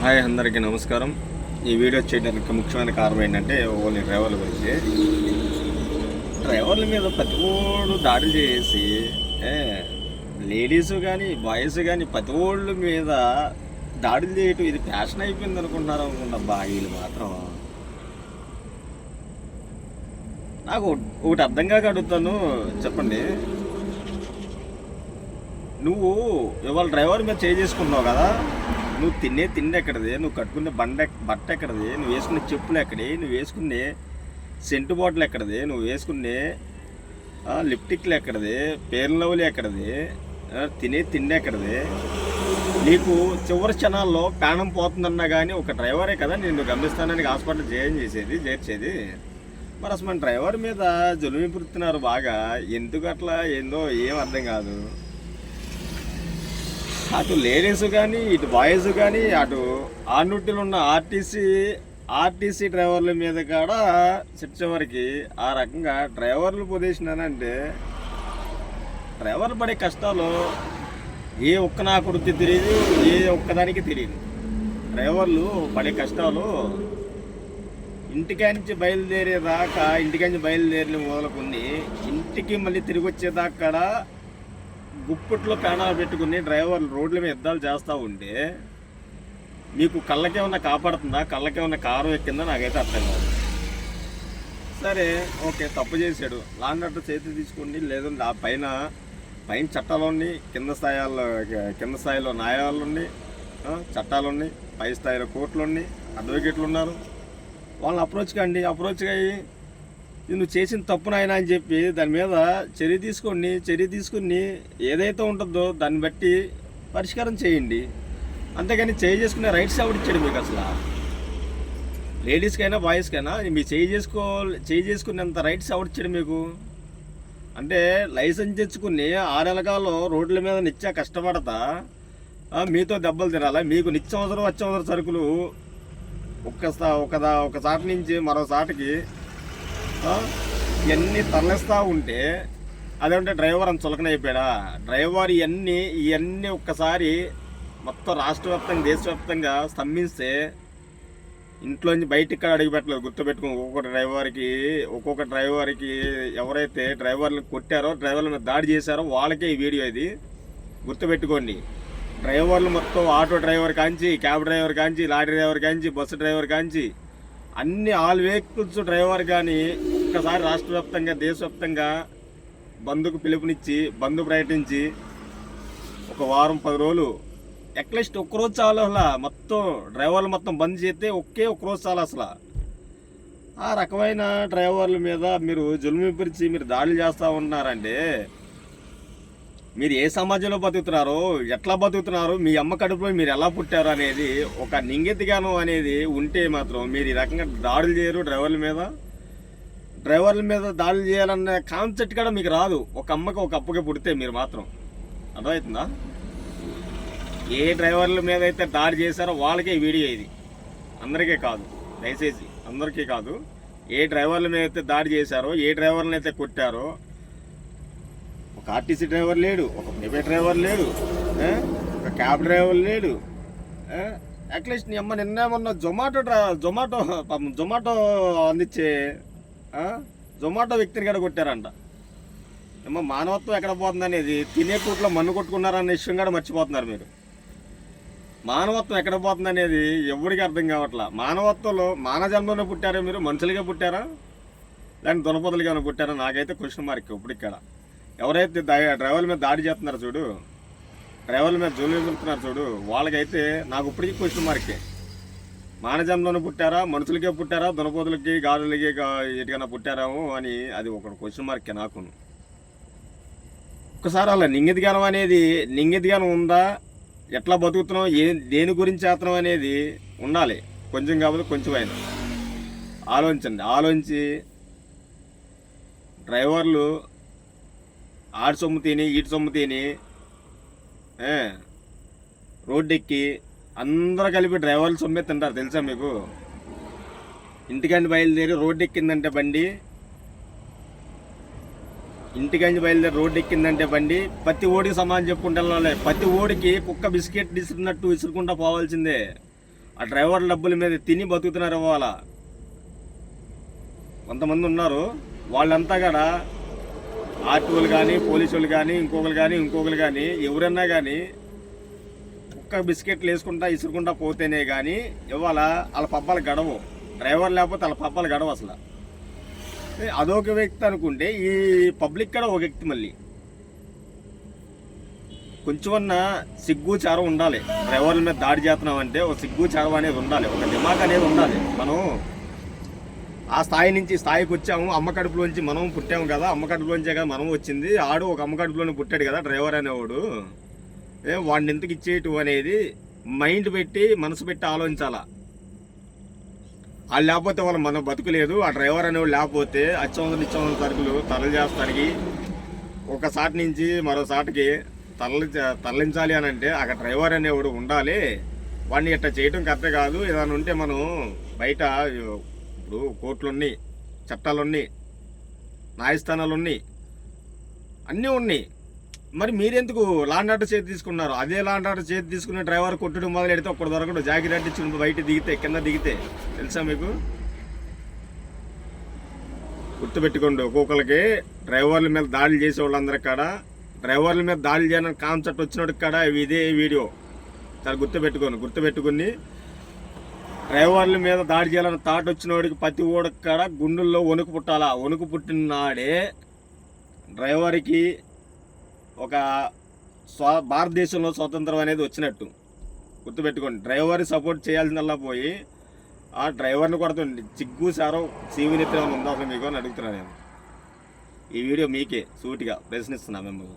Hi అందరికీ నమస్కారం. ఈ వీడియో చేయడానికి ముఖ్యమైన కారణం ఏంటంటే ఓన్లీ డ్రైవర్ల గురించి. డ్రైవర్ల మీద ప్రతి ఓడు దాడి చేసి ఏ, లేడీస్ కానీ బాయ్స్ కానీ ప్రతి ఓళ్ళ మీద దాడులు చేయటం ఇది ఫ్యాషన్ అయిపోయింది అనుకుంటున్నారు అనుకుంటా వీళ్ళు మాత్రం. నాకు ఒకటి అర్థం కాక అడుగుతాను. చెప్పండి. నువ్వు ఇవాళ డ్రైవర్ మీద చేసుకుంటున్నావు చేసుకున్నావు కదా? నువ్వు తినే తిండి ఎక్కడది? నువ్వు కట్టుకునే బండ బట్ట ఎక్కడది? నువ్వు వేసుకునే చెప్పులు ఎక్కడి? నువ్వు వేసుకునే సెంటు బాటిల్ ఎక్కడది? నువ్వు వేసుకునే లిప్టిక్లు ఎక్కడది? పేర్లవులు ఎక్కడది? తినే తిండి ఎక్కడది? నీకు చివరి క్షణాల్లో ప్రాణం పోతుందన్నా కానీ ఒక డ్రైవరే కదా నేను గమనిస్తానని హాస్పిటల్ జాయిన్ చేసేది చేర్చేది? మరి అసలు మన డ్రైవర్ మీద జులుమిపుడుతున్నారు బాగా. ఎందుకు అట్లా? ఏందో ఏం అర్థం కాదు. అటు లేడీస్ కానీ ఇటు బాయ్స్ కానీ అటు ఆనుట్టిలో ఉన్న ఆర్టీసీ ఆర్టీసీ డ్రైవర్ల మీద కూడా చివరికి ఆ రకంగా డ్రైవర్లు పొదేసినారంటే డ్రైవర్లు పడే కష్టాలు ఏ ఒక్క నా కొడుకు తెలియదు ఏ ఒక్కదానికి తెలియదు డ్రైవర్లు పడే కష్టాలు ఇంటికాంచి బయలుదేరేదాకా ఇంటికాంచి బయలుదేరిన మొదలుకుంది ఇంటికి మళ్ళీ తిరిగి వచ్చేదాకా గుప్పట్లో ప్రాణాలు పెట్టుకుని డ్రైవర్లు రోడ్ల మీద యుద్ధాలు చేస్తూ ఉంటే మీకు కళ్ళకేమన్నా కాపాడుతుందా? కళ్ళకేమన్నా కారం ఎక్కిందా? నాకైతే అర్థం కాదు. సరే ఓకే తప్పు చేశాడు. లాండ్ ఆర్డర్ చేతి తీసుకోండి లేదంటే ఆ పైన పైన చట్టాలున్నాయి. కింద స్థాయిలో కింద స్థాయిలో న్యాయాలు ఉన్నాయి చట్టాలు ఉన్నాయి పై స్థాయిలో కోర్టులు ఉన్నాయి అడ్వకేట్లు ఉన్నారు. వాళ్ళని అప్రోచ్ కండి అప్రోచ్ అయ్యి నువ్వు చేసిన తప్పు నాయన అని చెప్పి దాని మీద చర్య తీసుకోండి చర్య తీసుకుని ఏదైతే ఉంటుందో దాన్ని బట్టి పరిష్కారం చేయండి. అంతేగాని చేయి చేసుకునే రైట్స్ ఎవరు ఇచ్చాడు మీకు అసలు? లేడీస్కైనా బాయ్స్కైనా మీ చేయి చేసుకో చేయి చేసుకునేంత రైట్స్ ఎవరు ఇచ్చాడు మీకు? అంటే లైసెన్స్ తెచ్చుకుని ఆరెలకాలో రోడ్ల మీద నిత్య కష్టపడతా మీతో దెబ్బలు తినాలా? మీకు నిత్యవసరం అత్యవసర సరుకులు ఒక్క స్థా- ఒక ఒక చాట నుంచి మరో చాటకి ఇవన్నీ తరలిస్తూ ఉంటే అదేమంటే డ్రైవర్ అంత చులకన అయిపోయాడా డ్రైవర్ ఇవన్నీ ఇవన్నీ ఒక్కసారి మొత్తం రాష్ట్ర వ్యాప్తంగా దేశవ్యాప్తంగా స్తంభిస్తే ఇంట్లోంచి బయటికి కూడా అడిగిపెట్టలేదు గుర్తుపెట్టుకుని ఒక్కొక్క డ్రైవర్కి ఒక్కొక్క డ్రైవర్కి ఎవరైతే డ్రైవర్లు కొట్టారో డ్రైవర్ల మీద దాడి చేశారో వాళ్ళకే ఈ వీడియో ఇది. గుర్తుపెట్టుకోండి. డ్రైవర్లు మొత్తం ఆటో డ్రైవర్ కాంచి క్యాబ్ డ్రైవర్ కాంచి లారీ డ్రైవర్ కాంచి బస్సు డ్రైవర్ కాంచి అన్ని ఆల్ వెహికల్స్ డ్రైవర్ కానీ ఒక్కసారి రాష్ట్ర వ్యాప్తంగా దేశవ్యాప్తంగా బంధుకు పిలుపునిచ్చి బంధు ప్రయటించి ఒక వారం పది రోజులు అట్లీస్ట్ ఒక్కరోజు చాలు అసలు. మొత్తం డ్రైవర్లు మొత్తం బంద్ చేస్తే ఒకే ఒక్కరోజు చాలు అసలు. ఆ రకమైన డ్రైవర్ల మీద మీరు జులుమిపరిచి మీరు దాడులు చేస్తూ ఉన్నారంటే మీరు ఏ సమాజంలో బతుకుతున్నారో ఎట్లా బతుకుతున్నారు మీ అమ్మ కడుపులో మీరు ఎలా పుట్టారు అనేది ఒక నింగితిగానం అనేది ఉంటే మాత్రం మీరు ఈ రకంగా దాడులు చేయరు డ్రైవర్ల మీద. డ్రైవర్ల మీద దాడులు చేయాలన్న కాన్సెప్ట్ కూడా మీకు రాదు. ఒక అమ్మకి ఒక అప్పకి పుడితే మీరు మాత్రం. అర్థమవుతుందా? ఏ డ్రైవర్ల మీద అయితే దాడి చేశారో వాళ్ళకే వీడియో ఇది. అందరికీ కాదు. దయచేసి అందరికీ కాదు. ఏ డ్రైవర్ల మీద అయితే దాడి చేశారో ఏ డ్రైవర్లను అయితే కొట్టారో ఒక ఆర్టీసీ డ్రైవర్ లేడు ఒక ప్రైవేట్ డ్రైవర్ లేడు ఒక క్యాబ్ డ్రైవర్ లేడు అట్లీస్ట్ నీ అమ్మ నిన్న మొన్న జొమాటో జొమాటో జొమాటో అందించే జొమాటో వ్యక్తిని కూడా కొట్టారంట. ఏమో మానవత్వం ఎక్కడ పోతుంది అనేది తినే కూట్లో మన్ను కొట్టుకున్నారన్న విషయం కూడా మర్చిపోతున్నారు మీరు. మానవత్వం ఎక్కడ పోతుంది అనేది ఎవరికి అర్థం కావట్లా? మానవత్వంలో మానవ జన్మలో పుట్టారా మీరు? మనుషులుగా పుట్టారా? లేదంటే దునపదులుగా ఏమైనా పుట్టారా? నాకైతే క్వశ్చన్ మార్క్ ఇప్పుడు ఇక్కడ ఎవరైతే దా- డ్రైవర్ల మీద దాడి చేస్తున్నారో చూడు డ్రైవర్ల మీద జోలు చూడు వాళ్ళకైతే నాకు ఇప్పటికీ క్వశ్చన్ మార్కే మానజంలోనే పుట్టారా మనుషులకే పుట్టారా దునపోతులకి గాలులకి ఎటుకైనా పుట్టారామో అని అది ఒక క్వశ్చన్ మార్కే నాకు. ఒక్కసారి అలా నింగితగానం అనేది నింగితగానం ఉందా ఎట్లా బతుకుతున్నాం ఏ దేని గురించి చేస్తున్నాం అనేది ఉండాలి. కొంచెం కాకపోతే కొంచెం అయినా. ఆలోచించండి ఆలోచించి డ్రైవర్లు ఆడి సొమ్ము తిని ఈటు సొమ్ము తిని రోడ్డెక్కి అందరూ కలిపి డ్రైవర్లు సొమ్మే తింటారు తెలుసా మీకు? ఇంటికండి బయలుదేరి రోడ్డు ఎక్కిందంటే బండి ఇంటికంచి బయలుదేరి రోడ్డు ఎక్కిందంటే బండి ప్రతి ఓడికి సమానం చెప్పుకుంటే వెళ్ళాలి. ప్రతి ఓడికి కుక్క బిస్కెట్ విసిరినట్టు విసురుకుంటా పోవాల్సిందే. ఆ డ్రైవర్ డబ్బుల మీద తిని బతుకుతున్నారు ఇవాళ. కొంతమంది ఉన్నారు వాళ్ళంతా కూడా ఆర్టీఓలు కానీ పోలీసులు కానీ ఇంకొకరు కానీ ఇంకొకరు కానీ ఎవరన్నా కానీ ఒక్క బిస్కెట్లు వేసుకుంటా ఇసురుకుంటా పోతేనే కానీ ఇవాళ వాళ్ళ పబ్బాలు గడవు. డ్రైవర్ లేకపోతే వాళ్ళ పబ్బాలు గడవు అసలు. అదొక వ్యక్తి అనుకుంటే ఈ పబ్లిక్ కూడా ఒక వ్యక్తి మళ్ళీ. కొంచెమన్న సిగ్గు చారం ఉండాలి. డ్రైవర్ల మీద దాడి చేస్తున్నాం అంటే ఒక సిగ్గు చారం అనేది ఉండాలి. ఒక దిమాగ్ అనేది ఉండాలి. మనం ఆ స్థాయి నుంచి స్థాయికి వచ్చాము. అమ్మ కడుపులోంచి మనం పుట్టాము కదా. అమ్మ కడుపులోంచే కదా మనం వచ్చింది. ఆడు ఒక అమ్మ కడుపులోనే పుట్టాడు కదా డ్రైవర్ అనేవాడు. ఏం వాడిని ఎందుకు ఇచ్చేయటం అనేది మైండ్ పెట్టి మనసు పెట్టి ఆలోచించాలా? వాళ్ళు లేకపోతే వాళ్ళు మనం బతుకులేదు ఆ డ్రైవర్ అనేవాడు లేకపోతే అచ్చవందల ఇచ్చవందల సరుకులు తరలి చేస్తానికి ఒక సాటి నుంచి మరో సాటికి తరలి తరలించాలి అని అంటే అక్కడ డ్రైవర్ అనేవాడు ఉండాలి. వాడిని ఇట్లా చేయటం కరెక్ట్ కాదు. ఏదైనా ఉంటే మనం బయట ఇప్పుడు కోర్టులు ఉన్నాయి చట్టాలు ఉన్నాయి న్యాయస్థానాలు ఉన్నాయి అన్నీ ఉన్నాయి. మరి మీరెందుకు లాండ్ ఆర్డర్ చేతి తీసుకున్నారు? అదే లాండ్ ఆర్డర్ చేతి తీసుకునే డ్రైవర్ కొట్టడం మొదలు పెడితే ఒక్కడు దొరకడు. జాకెట్ అంటించి బయట దిగితే కింద దిగితే తెలుసా మీకు? గుర్తుపెట్టుకోండి ఒక్కొక్కరికి డ్రైవర్ల మీద దాడులు చేసే వాళ్ళందరి కాడ డ్రైవర్ల మీద దాడులు చేయడానికి కాన్సెప్ట్ వచ్చినోడికి కాడ ఇవి ఇదే వీడియో. చాలా గుర్తుపెట్టుకోండి గుర్తుపెట్టుకుని డ్రైవర్ల మీద దాడి చేయాలని థాట్ వచ్చినోడికి ప్రతి ఓడికి గుండెల్లో వణుకు పుట్టాలా? వణుకు పుట్టిన నాడే డ్రైవర్కి ఒక స్వా భారతదేశంలో స్వాతంత్రం అనేది వచ్చినట్టు. గుర్తుపెట్టుకోండి డ్రైవర్ సపోర్ట్ చేయాల్సిందల్లా పోయి ఆ డ్రైవర్ని కొడుతుంది చిగ్గు సారో సీవి ఉందా అసలు మీకు అని అడుగుతున్నాను నేను. ఈ వీడియో మీకే సూటిగా ప్రశ్నిస్తున్నా మిమ్మల్ని.